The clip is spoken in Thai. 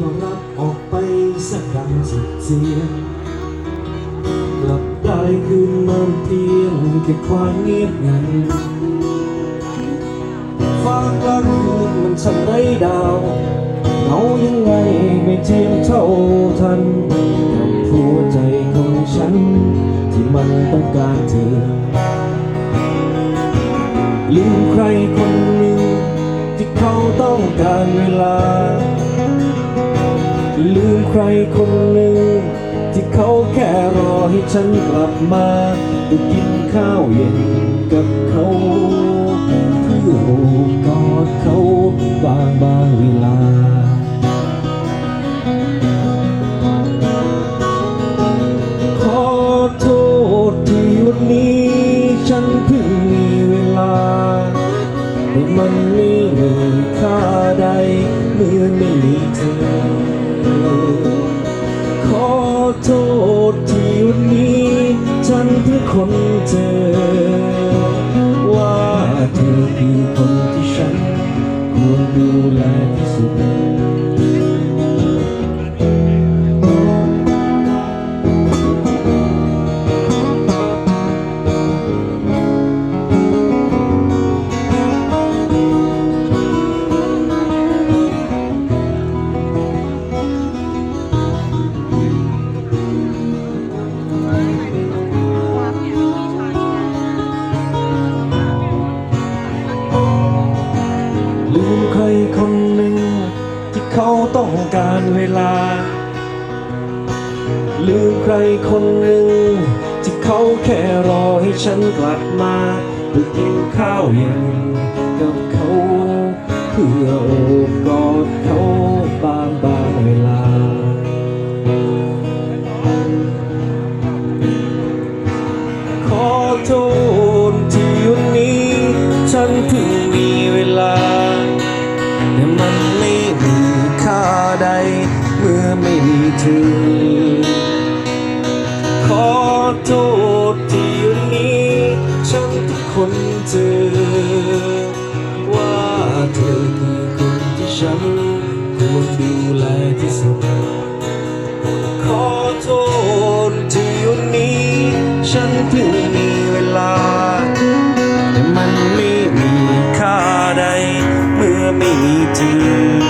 ว่ารักออกไปสักดังสุดเสียกลับได้คืนมาเพียงแค่ความเงียบงันฟ้ากลางคืนมันช่างไร้ดาวเหงายังไงไม่เทียมเท่าทันกับหัวใจของฉัน ที่มันต้องการเธอลืมใครคน ลืมใครคนหนึ่ง ที่เขาแค่รอให้ฉันกลับมาไปกินข้าวเย็นกับเขาเพื่อโอบกอดเขาบางบางเวลาขอโทษที่วันนี้ฉันเพิ่งมีเวลา แต่มันไม่มีค่าใดเมื่อไม่มีเธอ คนเจอ ว่าเธอคือคนที่ฉันควรดูแลที่สุด ต้องการเวลา ลืมใครคนหนึ่ง ที่เขาแค่รอให้ฉันกลับมาไปกินข้าวเย็นกับเขาเพื่อโอบกอดเขาบางบางเวลา ขอโทษที่วันนี้ ฉันเพิ่งมี ถึง ขอโทษที่วันนี้ฉันทุกคนเจอ ว่าเธอคือคนที่ฉันควรดูแลที่สุด ขอโทษที่วันนี้ ฉันเพิ่งมีเวลา แต่มันไม่มีค่าใด เมื่อไม่มีเธอ